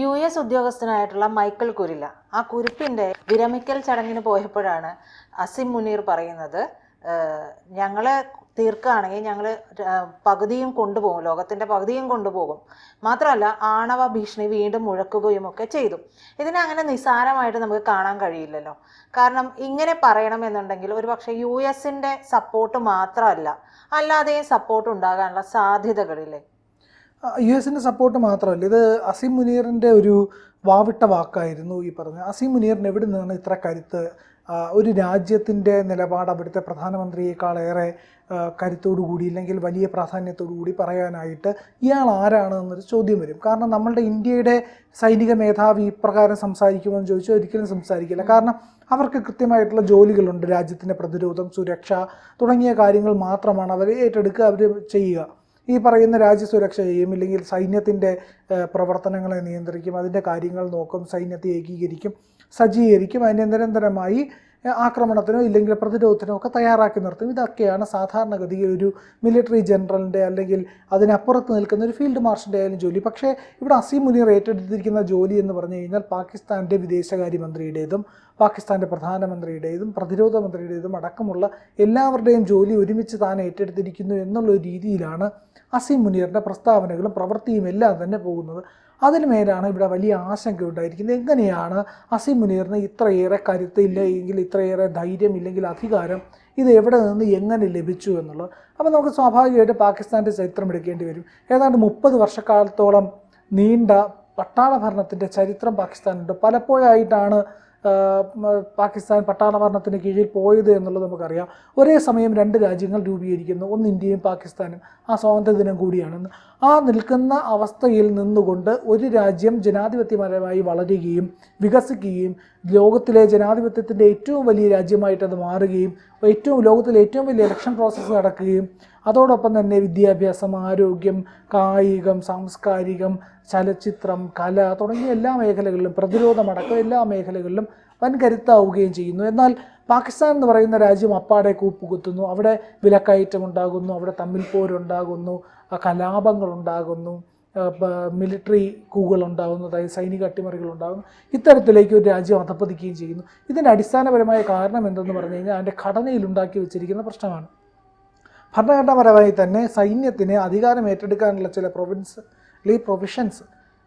U S ഉദ്യോഗസ്ഥനായിട്ടുള്ള Michael Kurilla. ആ കുരിപ്പിന്റെ വിരമിക്കൽ ചടങ്ങിന് പോയപ്പോഴാണ് അസിം മുനീർ പറയുന്നത് ഞങ്ങളെ തീർക്കുകയാണെങ്കിൽ ഞങ്ങൾ പകുതിയും കൊണ്ടുപോകും ലോകത്തിന്റെ പകുതിയും കൊണ്ടുപോകും. മാത്രമല്ല ആണവ ഭീഷണി വീണ്ടും മുഴക്കുകയും ഒക്കെ ചെയ്തു. ഇതിനെ അങ്ങനെ നിസ്സാരമായിട്ട് നമുക്ക് കാണാൻ കഴിയില്ലല്ലോ. കാരണം ഇങ്ങനെ പറയണമെന്നുണ്ടെങ്കിൽ ഒരു പക്ഷേ യു എസിന്റെ സപ്പോർട്ട് മാത്രമല്ല അല്ലാതെയും സപ്പോർട്ട് ഉണ്ടാകാനുള്ള സാധ്യതകളില്ലേ? യു എസിന്റെ സപ്പോർട്ട് മാത്രമല്ല ഇത് അസീം മുനീറിന്റെ ഒരു വാവിട്ട വാക്കായിരുന്നു ഈ പറഞ്ഞത്. അസീം മുനീറിന് എവിടെ നിന്നാണ് ഇത്ര കരുത്ത്? ഒരു രാജ്യത്തിന്റെ നിലപാട് അവിടുത്തെ പ്രധാനമന്ത്രിയേക്കാളേറെ കരുത്തോടു കൂടി ഇല്ലെങ്കിൽ വലിയ പ്രാധാന്യത്തോടു കൂടി പറയാനായിട്ട് ഇയാൾ ആരാണ് എന്നൊരു ചോദ്യം വരും. കാരണം നമ്മളുടെ ഇന്ത്യയുടെ സൈനിക മേധാവി ഇപ്രകാരം സംസാരിക്കുമെന്ന് ചോദിച്ചാൽ ഒരിക്കലും സംസാരിക്കില്ല. കാരണം അവർക്ക് കൃത്യമായിട്ടുള്ള ജോലികളുണ്ട്. രാജ്യത്തിന്റെ പ്രതിരോധം സുരക്ഷ തുടങ്ങിയ കാര്യങ്ങൾ മാത്രമാണ് അവർ ഏറ്റെടുക്കുക അവർ ചെയ്യുക. ഈ പറയുന്ന രാജ്യസുരക്ഷ ചെയ്യും ഇല്ലെങ്കിൽ സൈന്യത്തിന്റെ പ്രവർത്തനങ്ങളെ നിയന്ത്രിക്കും അതിന്റെ കാര്യങ്ങൾ നോക്കും സൈന്യത്തെ ഏകീകരിക്കും സജ്ജീകരിക്കും. അതിന് നിരന്തരമായി ഏഹ്, ആക്രമണത്തിനോ ഇല്ലെങ്കിൽ പ്രതിരോധത്തിനോ ഒക്കെ തയ്യാറാക്കി നിർത്തും. ഇതൊക്കെയാണ് സാധാരണഗതിയിൽ ഒരു മിലിറ്ററി ജനറലിന്റെ അല്ലെങ്കിൽ അതിനപ്പുറത്ത് നിൽക്കുന്ന ഒരു ഫീൽഡ് മാർഷലിന്റെ ആയാലും ജോലി. പക്ഷേ ഇവിടെ അസീം മുനീർ ഏറ്റെടുത്തിരിക്കുന്ന ജോലി എന്ന് പറഞ്ഞു കഴിഞ്ഞാൽ പാകിസ്ഥാന്റെ വിദേശകാര്യമന്ത്രിയുടേതും പാകിസ്ഥാന്റെ പ്രധാനമന്ത്രിയുടേതും പ്രതിരോധ മന്ത്രിയുടേതും അടക്കമുള്ള എല്ലാവരുടെയും ജോലി ഒരുമിച്ച് താൻ ഏറ്റെടുത്തിരിക്കുന്നു എന്നുള്ള രീതിയിലാണ് അസീം മുനീറിന്റെ പ്രസ്താവനകളും പ്രവൃത്തിയും എല്ലാം തന്നെ പോകുന്നത്. അതിന് മേലാണ് ഇവിടെ വലിയ ആശങ്ക ഉണ്ടായിരിക്കുന്നത്. എങ്ങനെയാണ് അസീം മുനീറിന് ഇത്രയേറെ കരുത്ത് ഇല്ലെങ്കിൽ ഇത്രയേറെ ധൈര്യം ഇല്ലെങ്കിൽ അധികാരം ഇത് എവിടെ നിന്ന് എങ്ങനെ ലഭിച്ചു എന്നുള്ളത്? അപ്പോൾ നമുക്ക് സ്വാഭാവികമായിട്ട് പാകിസ്ഥാന്റെ ചരിത്രം എടുക്കേണ്ടി വരും. ഏതാണ്ട് മുപ്പത് വർഷക്കാലത്തോളം നീണ്ട പട്ടാള ഭരണത്തിന്റെ ചരിത്രം പാകിസ്ഥാനുണ്ട്. പലപ്പോഴായിട്ടാണ് പാകിസ്ഥാൻ പട്ടാള ഭരണത്തിന് കീഴിൽ പോയത് എന്നുള്ളത് നമുക്കറിയാം. ഒരേ സമയം രണ്ട് രാജ്യങ്ങൾ രൂപീകരിക്കുന്നു. ഒന്ന് ഇന്ത്യയും പാകിസ്ഥാനും. ആ സ്വാതന്ത്ര്യ ദിനം കൂടിയാണെന്ന് ആ നിൽക്കുന്ന അവസ്ഥയിൽ നിന്നുകൊണ്ട് ഒരു രാജ്യം ജനാധിപത്യപരമായി വളരുകയും വികസിക്കുകയും ലോകത്തിലെ ജനാധിപത്യത്തിന്റെ ഏറ്റവും വലിയ രാജ്യമായിട്ട് അത് മാറുകയും ഏറ്റവും ലോകത്തിലെ ഏറ്റവും വലിയ ഇലക്ഷൻ പ്രോസസ്സ് നടക്കുകയും അതോടൊപ്പം തന്നെ വിദ്യാഭ്യാസം ആരോഗ്യം കായികം സാംസ്കാരികം ചലച്ചിത്രം കല തുടങ്ങിയ എല്ലാ മേഖലകളിലും പ്രതിരോധമടക്കം എല്ലാ മേഖലകളിലും വൻ കരുത്താവുകയും ചെയ്യുന്നു. എന്നാൽ പാകിസ്ഥാൻ എന്ന് പറയുന്ന രാജ്യം അപ്പാടെ കൂപ്പുകുത്തുന്നു. അവിടെ വിലക്കയറ്റം ഉണ്ടാകുന്നു അവിടെ തമ്മിൽ പോരുണ്ടാകുന്നു കലാപങ്ങളുണ്ടാകുന്നു. മിലിറ്ററി കൂകൾ ഉണ്ടാകുന്നു അതായത് സൈനിക അട്ടിമറികൾ ഉണ്ടാകുന്നു ഇത്തരത്തിലേക്ക് ഒരു രാജ്യം അധപ്പതിക്കുകയും ചെയ്യുന്നു. ഇതിന്റെ അടിസ്ഥാനപരമായ കാരണം എന്തെന്ന് പറഞ്ഞു കഴിഞ്ഞാൽ അതിന്റെ ഘടനയിൽ ഉണ്ടാക്കി വെച്ചിരിക്കുന്ന പ്രശ്നമാണ്. ഭരണഘടനാപരമായി തന്നെ സൈന്യത്തിന് അധികാരം ഏറ്റെടുക്കാനുള്ള ചില പ്രൊവിൻസ് അല്ലെങ്കിൽ പ്രൊവിഷൻസ്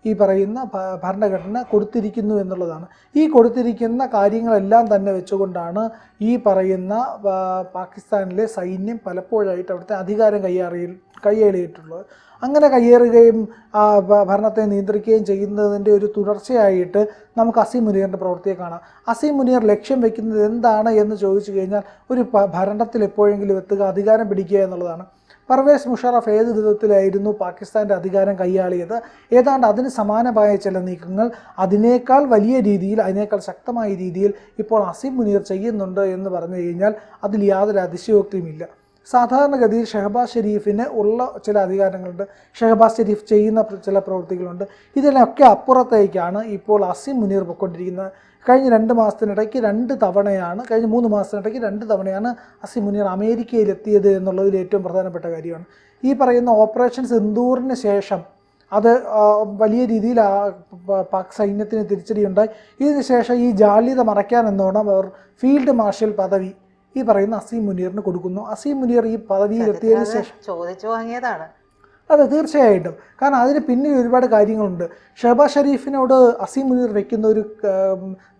ഈ പറയുന്ന ഭരണഘടന കൊടുത്തിരിക്കുന്നു എന്നുള്ളതാണ്. ഈ കൊടുത്തിരിക്കുന്ന കാര്യങ്ങളെല്ലാം തന്നെ വെച്ചുകൊണ്ടാണ് ഈ പറയുന്ന പാകിസ്ഥാനിലെ സൈന്യം പലപ്പോഴായിട്ട് അവിടുത്തെ അധികാരം കയ്യേറി കയ്യേറിയിട്ടുള്ളത്. അങ്ങനെ കയ്യേറുകയും ഭരണത്തെ നിയന്ത്രിക്കുകയും ചെയ്യുന്നതിന്റെ ഒരു തുടർച്ചയായിട്ട് നമുക്ക് അസീം മുനീറിന്റെ പ്രവൃത്തിയെ കാണാം. അസീം മുനീർ ലക്ഷ്യം വെക്കുന്നത് എന്താണ് എന്ന് ചോദിച്ചു കഴിഞ്ഞാൽ ഒരു ഭരണത്തിൽ എപ്പോഴെങ്കിലും എത്തുക അധികാരം പിടിക്കുക എന്നുള്ളതാണ്. പർവേസ് മുഷറഫ് ഏത് വിധത്തിലായിരുന്നു പാകിസ്ഥാന്റെ അധികാരം കൈയാളിയത്? ഏതാണ്ട് അതിന് സമാനമായ ചില നീക്കങ്ങൾ അതിനേക്കാൾ വലിയ രീതിയിൽ അതിനേക്കാൾ ശക്തമായ രീതിയിൽ ഇപ്പോൾ അസിം മുനീർ ചെയ്യുന്നുണ്ട് എന്ന് പറഞ്ഞു കഴിഞ്ഞാൽ അതിൽ യാതൊരു അതിശയോക്തിയുമില്ല സാധാരണഗതിയിൽ ഷഹബാസ് ഷെരീഫിന് ഉള്ള ചില അധികാരങ്ങളുണ്ട്. ഷഹബാസ് ഷെരീഫ് ചെയ്യുന്ന ചില പ്രവൃത്തികളുണ്ട്. ഇതിനൊക്കെ അപ്പുറത്തേക്കാണ് ഇപ്പോൾ അസിം മുനീർ പൊയ്ക്കൊണ്ടിരിക്കുന്നത്. കഴിഞ്ഞ രണ്ട് മാസത്തിനിടയ്ക്ക് രണ്ട് തവണയാണ് കഴിഞ്ഞ മൂന്ന് മാസത്തിനിടയ്ക്ക് രണ്ട് തവണയാണ് അസിം മുനീർ അമേരിക്കയിലെത്തിയത് എന്നുള്ളതിൽ ഏറ്റവും പ്രധാനപ്പെട്ട കാര്യമാണ്. ഈ പറയുന്ന ഓപ്പറേഷൻ സിന്ദൂറിന് ശേഷം അത് വലിയ രീതിയിൽ പാക് സൈന്യത്തിന് തിരിച്ചടിയുണ്ടായി. ഇതിനുശേഷം ഈ ജാള്യത മറയ്ക്കാൻ എന്നോണം അവർ ഫീൽഡ് മാർഷൽ പദവി ഈ പറയുന്ന അസീം മുനീറിന് കൊടുക്കുന്നു. അസീം മുനീർ ഈ പദവിയിലെത്തിയതിനു ശേഷം ചോദിച്ചു വാങ്ങിയതാണ്. അതെ തീർച്ചയായിട്ടും. കാരണം അതിന് പിന്നിൽ ഒരുപാട് കാര്യങ്ങളുണ്ട്. ഷഹബാസ് ഷെരീഫിനോട് അസീം മുനീർ വെക്കുന്ന ഒരു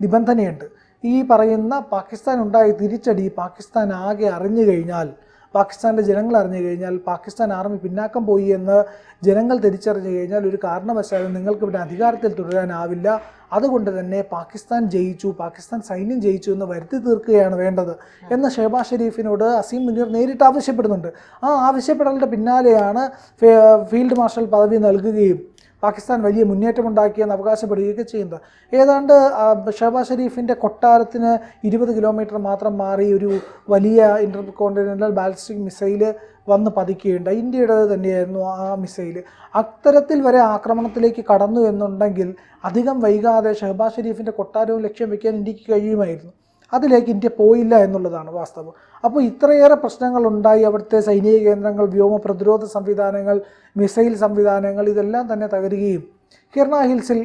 നിബന്ധനയുണ്ട്. ഈ പറയുന്ന പാകിസ്ഥാൻ ഉണ്ടായ തിരിച്ചടി പാകിസ്ഥാൻ ആകെ അറിഞ്ഞു കഴിഞ്ഞാൽ പാകിസ്ഥാനിലെ ജനങ്ങൾ അറിഞ്ഞു കഴിഞ്ഞാൽ പാകിസ്ഥാൻ ആർമി പിന്നാക്കം പോയി എന്ന് ജനങ്ങൾ തിരിച്ചറിഞ്ഞു കഴിഞ്ഞാൽ ഒരു കാരണവശാലും നിങ്ങൾക്ക് ഇവിടെ അധികാരത്തിൽ തുടരാനാവില്ല. അതുകൊണ്ട് തന്നെ പാകിസ്ഥാൻ ജയിച്ചു പാകിസ്ഥാൻ സൈന്യം ജയിച്ചു എന്ന് വരുത്തി തീർക്കുകയാണ് വേണ്ടത് എന്ന് ഷെബാ ഷെരീഫിനോട് അസീം മുനീർ നേരിട്ട് ആവശ്യപ്പെടുന്നുണ്ട്. ആ ആവശ്യപ്പെടലിന്റെ പിന്നാലെയാണ് ഫീൽഡ് മാർഷൽ പദവി നൽകുകയും പാകിസ്ഥാൻ വലിയ മുന്നേറ്റമുണ്ടാക്കിയെന്ന് അവകാശപ്പെടുകയൊക്കെ ചെയ്യുന്നത്. ഏതാണ്ട് ഷഹബാസ് ഷെരീഫിന്റെ കൊട്ടാരത്തിന് ഇരുപത് കിലോമീറ്റർ മാത്രം മാറി ഒരു വലിയ ഇന്റർ കോണ്ടിനെന്റൽ ബാലിസ്റ്റിക് മിസൈൽ വന്ന് പതിക്കുകയുണ്ടായി. ഇന്ത്യയുടെ തന്നെയായിരുന്നു ആ മിസൈൽ അത്തരത്തിൽ വരെ ആക്രമണത്തിലേക്ക് കടന്നു എന്നുണ്ടെങ്കിൽ അധികം വൈകാതെ ഷഹബാസ് ഷെരീഫിന്റെ കൊട്ടാരവും ലക്ഷ്യം വയ്ക്കാൻ ഇന്ത്യയ്ക്ക് കഴിയുമായിരുന്നു. അതിലേക്ക് ഇന്ത്യ പോയില്ല എന്നുള്ളതാണ് വാസ്തവം. അപ്പോൾ ഇത്രയേറെ പ്രശ്നങ്ങൾ ഉണ്ടായി അവിടുത്തെ സൈനിക കേന്ദ്രങ്ങൾ വ്യോമ പ്രതിരോധ സംവിധാനങ്ങൾ മിസൈൽ സംവിധാനങ്ങൾ ഇതെല്ലാം തന്നെ തകരുകയും കിർണ ഹിൽസിൽ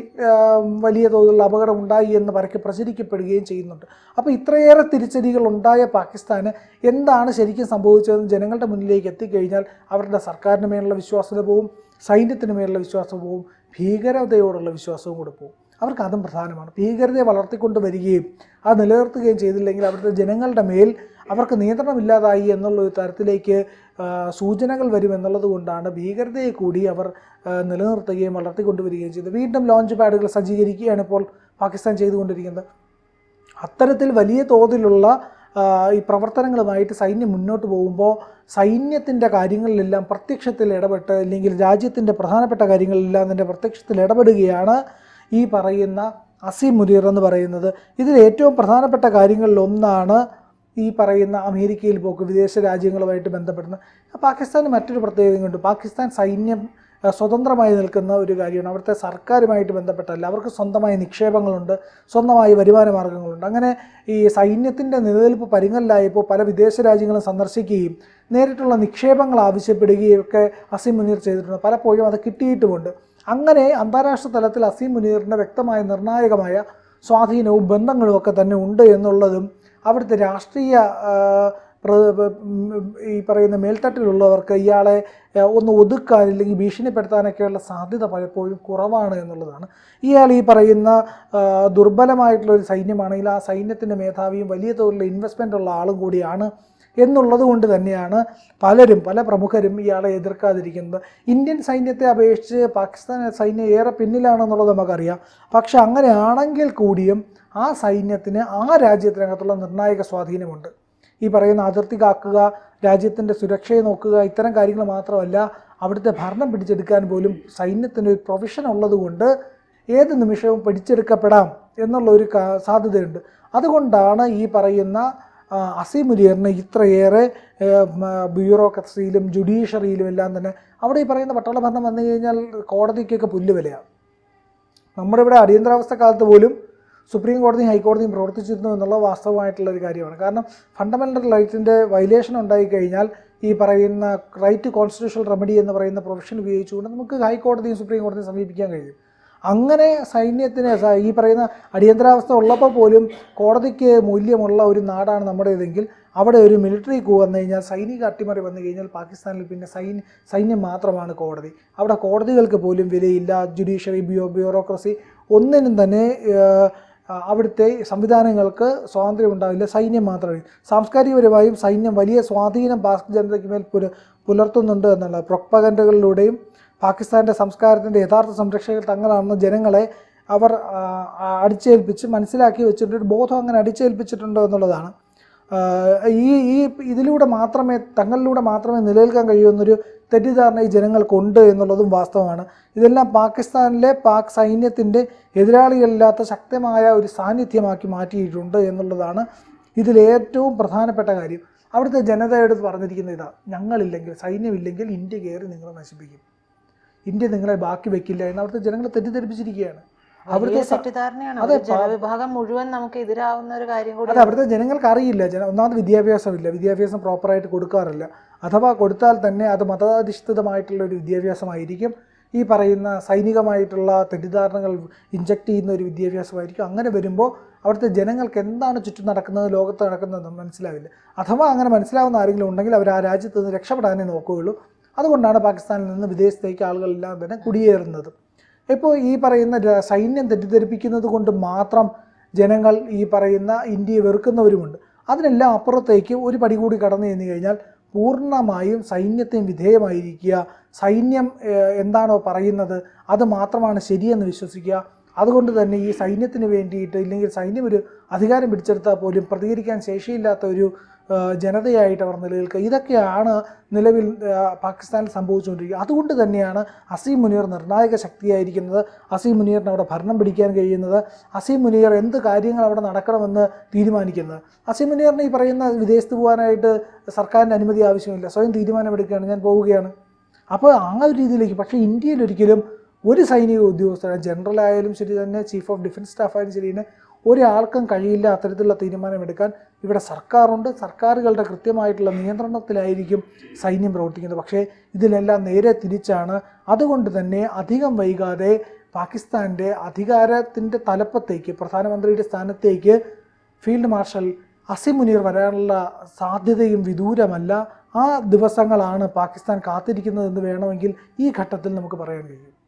വലിയ തോതിലുള്ള അപകടം ഉണ്ടായി എന്ന് പരക്കെ പ്രചരിക്കപ്പെടുകയും ചെയ്യുന്നുണ്ട്. അപ്പോൾ ഇത്രയേറെ തിരിച്ചടികൾ ഉണ്ടായ പാകിസ്ഥാന് എന്താണ് ശരിക്കും സംഭവിച്ചതെന്ന് ജനങ്ങളുടെ മുന്നിലേക്ക് എത്തിക്കഴിഞ്ഞാൽ അവരുടെ സർക്കാരിന് മേലുള്ള വിശ്വാസ്യത പോവും സൈന്യത്തിന് മേലുള്ള വിശ്വാസം പോവും ഭീകരതയോടുള്ള വിശ്വാസവും കൂടെ പോവും. അവർക്ക് അതും പ്രധാനമാണ്. ഭീകരതയെ വളർത്തിക്കൊണ്ട് വരികയും അത് നിലനിർത്തുകയും ചെയ്തില്ലെങ്കിൽ അവരുടെ ജനങ്ങളുടെ മേൽ അവർക്ക് നിയന്ത്രണമില്ലാതായി എന്നുള്ള ഒരു തരത്തിലേക്ക് സൂചനകൾ വരുമെന്നുള്ളത് കൊണ്ടാണ് ഭീകരതയെ കൂടി അവർ നിലനിർത്തുകയും വളർത്തിക്കൊണ്ടുവരികയും ചെയ്തത്. വീണ്ടും ലോഞ്ച് പാഡുകൾ സജ്ജീകരിക്കുകയാണ് ഇപ്പോൾ പാകിസ്ഥാൻ ചെയ്തുകൊണ്ടിരിക്കുന്നത്. അത്തരത്തിൽ വലിയ തോതിലുള്ള ഈ പ്രവർത്തനങ്ങളുമായിട്ട് സൈന്യം മുന്നോട്ട് പോകുമ്പോൾ സൈന്യത്തിന്റെ കാര്യങ്ങളിലെല്ലാം പ്രത്യക്ഷത്തിൽ ഇടപെട്ട് അല്ലെങ്കിൽ രാജ്യത്തിന്റെ പ്രധാനപ്പെട്ട കാര്യങ്ങളിലെല്ലാം തന്നെ പ്രത്യക്ഷത്തിൽ ഇടപെടുകയാണ് ഈ പറയുന്ന അസീം മുനീർ എന്ന് പറയുന്നത്. ഇതിൽ ഏറ്റവും പ്രധാനപ്പെട്ട കാര്യങ്ങളിൽ ഒന്നാണ് ഈ പറയുന്ന അമേരിക്കയിൽ പോക്ക് വിദേശ രാജ്യങ്ങളുമായിട്ട് ബന്ധപ്പെടുന്ന. പാകിസ്ഥാന് മറ്റൊരു പ്രത്യേകതയുണ്ട്. പാകിസ്ഥാൻ സൈന്യം സ്വതന്ത്രമായി നിൽക്കുന്ന ഒരു കാര്യമാണ്. അവിടുത്തെ സർക്കാരുമായിട്ട് ബന്ധപ്പെട്ടല്ല അവർക്ക് സ്വന്തമായി നിക്ഷേപങ്ങളുണ്ട് സ്വന്തമായി വരുമാന മാർഗങ്ങളുണ്ട് അങ്ങനെ ഈ സൈന്യത്തിന്റെ നിലനിൽപ്പ് പരിങ്ങലായപ്പോൾ പല വിദേശ രാജ്യങ്ങളും സന്ദർശിക്കുകയും നേരിട്ടുള്ള നിക്ഷേപങ്ങൾ ആവശ്യപ്പെടുകയും ഒക്കെ അസിം മുനീർ ചെയ്തിട്ടുണ്ട്. പലപ്പോഴും അത് കിട്ടിയിട്ടുമുണ്ട്. അങ്ങനെ അന്താരാഷ്ട്ര തലത്തിൽ അസീം മുനീറിന്റെ വ്യക്തമായ നിർണായകമായ സ്വാധീനവും ബന്ധങ്ങളും ഒക്കെ തന്നെ ഉണ്ട് എന്നുള്ളതും അവിടുത്തെ രാഷ്ട്രീയ ഈ പറയുന്ന മേൽത്തട്ടിലുള്ളവർക്ക് ഇയാളെ ഒന്ന് ഒതുക്കാൻ അല്ലെങ്കിൽ ഭീഷണിപ്പെടുത്താനൊക്കെയുള്ള സാധ്യത പലപ്പോഴും കുറവാണ് എന്നുള്ളതാണ്. ഇയാൾ ഈ പറയുന്ന ദുർബലമായിട്ടുള്ള ഒരു സൈന്യമാണെങ്കിൽ ആ സൈന്യത്തിന്റെ മേധാവിയും വലിയ തോതിലുള്ള ഇൻവെസ്റ്റ്മെന്റ് ഉള്ള ആളും കൂടിയാണ്. എന്നുള്ളത് കൊണ്ട് തന്നെയാണ് പലരും പല പ്രമുഖരും ഇയാളെ എതിർക്കാതിരിക്കുന്നത്. ഇന്ത്യൻ സൈന്യത്തെ അപേക്ഷിച്ച് പാകിസ്ഥാൻ സൈന്യം ഏറെ പിന്നിലാണെന്നുള്ളത് നമുക്കറിയാം. പക്ഷെ അങ്ങനെയാണെങ്കിൽ കൂടിയും ആ സൈന്യത്തിന് ആ രാജ്യത്തിനകത്തുള്ള നിർണായക സ്വാധീനമുണ്ട്. ഈ പറയുന്ന അതിർത്തി കാക്കുക രാജ്യത്തിന്റെ സുരക്ഷയെ നോക്കുക ഇത്തരം കാര്യങ്ങൾ മാത്രമല്ല അവിടുത്തെ ഭരണം പിടിച്ചെടുക്കാൻ പോലും സൈന്യത്തിന് ഒരു പ്രൊഫഷൻ ഉള്ളതുകൊണ്ട് ഏത് നിമിഷവും പിടിച്ചെടുക്കപ്പെടാം എന്നുള്ള ഒരു സാധ്യതയുണ്ട്. അതുകൊണ്ടാണ് ഈ പറയുന്ന അസീം മുനിയറിന് ഇത്രയേറെ ബ്യൂറോക്രസിയിലും ജുഡീഷ്യറിയിലും എല്ലാം തന്നെ അവിടെ ഈ പറയുന്ന പട്ടാള ഭരണം വന്നു കഴിഞ്ഞാൽ കോടതിക്കൊക്കെ പുല്ല് വിലയാണ് നമ്മുടെ ഇവിടെ അടിയന്തരാവസ്ഥ കാലത്ത് പോലും സുപ്രീം കോടതിയും ഹൈക്കോടതിയും പ്രവർത്തിച്ചിരുന്നു എന്നുള്ള വാസ്തവമായിട്ടുള്ള ഒരു കാര്യമാണ്. കാരണം ഫണ്ടമെന്റൽ റൈറ്റിന്റെ വയലേഷൻ ഉണ്ടായിക്കഴിഞ്ഞാൽ ഈ പറയുന്ന റൈറ്റ് കോൺസ്റ്റിറ്റ്യൂഷണൽ റെമഡി എന്ന് പറയുന്ന പ്രൊഫഷൻ ഉപയോഗിച്ചുകൊണ്ട് നമുക്ക് ഹൈക്കോടതിയും സുപ്രീം കോടതിയും സമീപിക്കാൻ കഴിയും. അങ്ങനെ സൈന്യത്തിന് ഈ പറയുന്ന അടിയന്തരാവസ്ഥ ഉള്ളപ്പോൾ പോലും കോടതിക്ക് മൂല്യമുള്ള ഒരു നാടാണ് നമ്മുടേതെങ്കിൽ അവിടെ ഒരു മിലിറ്ററി കൂ വന്നു കഴിഞ്ഞാൽ സൈനിക അട്ടിമറി വന്നു കഴിഞ്ഞാൽ പാകിസ്ഥാനിൽ പിന്നെ സൈന്യ സൈന്യം മാത്രമാണ് കോടതി. അവിടെ കോടതികൾക്ക് പോലും വിലയില്ല ജുഡീഷ്യറി ബ്യൂറോ ബ്യൂറോക്രസി ഒന്നിനും തന്നെ അവിടുത്തെ സംവിധാനങ്ങൾക്ക് സ്വാതന്ത്ര്യം ഉണ്ടാവില്ല സൈന്യം മാത്രമേ. സാംസ്കാരികപരമായും സൈന്യം വലിയ സ്വാധീനം പാക് ജനതയ്ക്ക് മേൽ പുല പുലർത്തുന്നുണ്ട് എന്നുള്ള പ്രൊപ്പഗൻഡകളിലൂടെയും പാകിസ്ഥാന്റെ സംസ്കാരത്തിന്റെ യഥാർത്ഥ സംരക്ഷകർ തങ്ങളാണെന്ന് ജനങ്ങളെ അവർ അടിച്ചേൽപ്പിച്ച് മനസ്സിലാക്കി വെച്ചിട്ടുണ്ട് ഒരു ബോധം അങ്ങനെ അടിച്ചേൽപ്പിച്ചിട്ടുണ്ടോ എന്നുള്ളതാണ്. ഈ ഈ ഇതിലൂടെ മാത്രമേ തങ്ങളിലൂടെ മാത്രമേ നിലനിൽക്കാൻ കഴിയുമെന്നൊരു തെറ്റിദ്ധാരണ ഈ ജനങ്ങൾക്കുണ്ട് എന്നുള്ളതും വാസ്തവമാണ്. ഇതെല്ലാം പാകിസ്ഥാനിലെ പാക് സൈന്യത്തിന്റെ എതിരാളികളില്ലാത്ത ശക്തമായ ഒരു സാന്നിധ്യമാക്കി മാറ്റിയിട്ടുണ്ട് എന്നുള്ളതാണ് ഇതിലേറ്റവും പ്രധാനപ്പെട്ട കാര്യം. അവിടുത്തെ ജനതയോട് പറഞ്ഞിരിക്കുന്ന ഇതാ ഞങ്ങളില്ലെങ്കിൽ സൈന്യമില്ലെങ്കിൽ ഇന്ത്യ കയറി നിങ്ങളെ നശിപ്പിക്കും. ഇന്ത്യ നിങ്ങളെ ബാക്കി വെക്കില്ല എന്ന് അവിടുത്തെ ജനങ്ങളെ തെറ്റിദ്ധരിപ്പിച്ചിരിക്കുകയാണ്. അവിടുത്തെ അതെ, ഒരു മുഴുവൻ നമുക്ക് എതിരാവുന്ന ഒരു കാര്യം കൂടി അത് അവിടുത്തെ ജനങ്ങൾക്ക് അറിയില്ല. ജന ഒന്നാമത് വിദ്യാഭ്യാസമില്ല. വിദ്യാഭ്യാസം പ്രോപ്പറായിട്ട് കൊടുക്കാറില്ല. അഥവാ കൊടുത്താൽ തന്നെ അത് മതാധിഷ്ഠിതമായിട്ടുള്ള ഒരു വിദ്യാഭ്യാസമായിരിക്കും. ഈ പറയുന്ന സൈനികമായിട്ടുള്ള തെറ്റിദ്ധാരണകൾ ഇഞ്ചക്ട് ചെയ്യുന്ന ഒരു വിദ്യാഭ്യാസമായിരിക്കും. അങ്ങനെ വരുമ്പോൾ അവിടുത്തെ ജനങ്ങൾക്ക് എന്താണ് ചുറ്റും നടക്കുന്നത് ലോകത്ത് നടക്കുന്നത് മനസ്സിലാവില്ല. അഥവാ അങ്ങനെ മനസ്സിലാവുന്ന ആരെങ്കിലും ഉണ്ടെങ്കിൽ അവർ ആ രാജ്യത്ത് നിന്ന് രക്ഷപ്പെടാനേ നോക്കുകയുള്ളൂ. അതുകൊണ്ടാണ് പാകിസ്ഥാനിൽ നിന്ന് വിദേശത്തേക്ക് ആളുകളെല്ലാം തന്നെ കുടിയേറുന്നത്. ഇപ്പോൾ ഈ പറയുന്ന സൈന്യം തെറ്റിദ്ധരിപ്പിക്കുന്നത് കൊണ്ട് മാത്രം ജനങ്ങൾ ഈ പറയുന്ന ഇന്ത്യയെ വെറുക്കുന്നവരുമുണ്ട്. അതിനെല്ലാം അപ്പുറത്തേക്ക് ഒരു പടി കൂടി കടന്നു ചെന്ന് കഴിഞ്ഞാൽ പൂർണമായും സൈന്യത്തിന് വിധേയമായിരിക്കുക. സൈന്യം എന്താണോ പറയുന്നത് അത് മാത്രമാണ് ശരിയെന്ന് വിശ്വസിക്കുക. അതുകൊണ്ട് തന്നെ ഈ സൈന്യത്തിന് വേണ്ടിയിട്ട് ഇല്ലെങ്കിൽ സൈന്യം ഒരു അധികാരം പിടിച്ചെടുത്താൽ പോലും പ്രതികരിക്കാൻ ശേഷിയില്ലാത്ത ഒരു ജനതയായിട്ട് അവർ നിലനിൽക്കുക. ഇതൊക്കെയാണ് നിലവിൽ പാകിസ്ഥാനിൽ സംഭവിച്ചുകൊണ്ടിരിക്കുക. അതുകൊണ്ട് തന്നെയാണ് അസീം മുനീർ നിർണായക ശക്തിയായിരിക്കുന്നത്. അസീം മുനീറിന് അവിടെ ഭരണം പിടിക്കാൻ കഴിയുന്നത്. അസീം മുനീർ എന്ത് കാര്യങ്ങൾ അവിടെ നടക്കണമെന്ന് തീരുമാനിക്കുന്നത്. അസീം മുനീറിന് ഈ പറയുന്ന വിദേശത്ത് പോകാനായിട്ട് സർക്കാരിന്റെ അനുമതി ആവശ്യമില്ല. സ്വയം തീരുമാനമെടുക്കുകയാണ്. ഞാൻ പോവുകയാണ്. അപ്പോൾ ആ ഒരു രീതിയിലേക്ക്. പക്ഷേ ഇന്ത്യയിൽ ഒരിക്കലും ഒരു സൈനിക ഉദ്യോഗസ്ഥൻ ജനറൽ ആയാലും ശരി തന്നെ ചീഫ് ഓഫ് ഡിഫൻസ് സ്റ്റാഫായാലും ശരി തന്നെ ഒരാൾക്കും കഴിയില്ല അത്തരത്തിലുള്ള തീരുമാനമെടുക്കാൻ ഇവിടെ സർക്കാരുണ്ട്. സർക്കാരുകളുടെ കൃത്യമായിട്ടുള്ള നിയന്ത്രണത്തിലായിരിക്കും സൈന്യം പ്രവർത്തിക്കുന്നത്. പക്ഷേ ഇതിലെല്ലാം നേരെ തിരിച്ചാണ്. അതുകൊണ്ട് തന്നെ അധികം വൈകാതെ പാകിസ്ഥാന്റെ അധികാരത്തിന്റെ തലപ്പത്തേക്ക് പ്രധാനമന്ത്രിയുടെ സ്ഥാനത്തേക്ക് ഫീൽഡ് മാർഷൽ അസിം മുനീർ വരാനുള്ള സാധ്യതയും വിദൂരമല്ല. ആ ദിവസങ്ങളാണ് പാകിസ്ഥാൻ കാത്തിരിക്കുന്നതെന്ന് വേണമെങ്കിൽ ഈ ഘട്ടത്തിൽ നമുക്ക് പറയാൻ കഴിയും.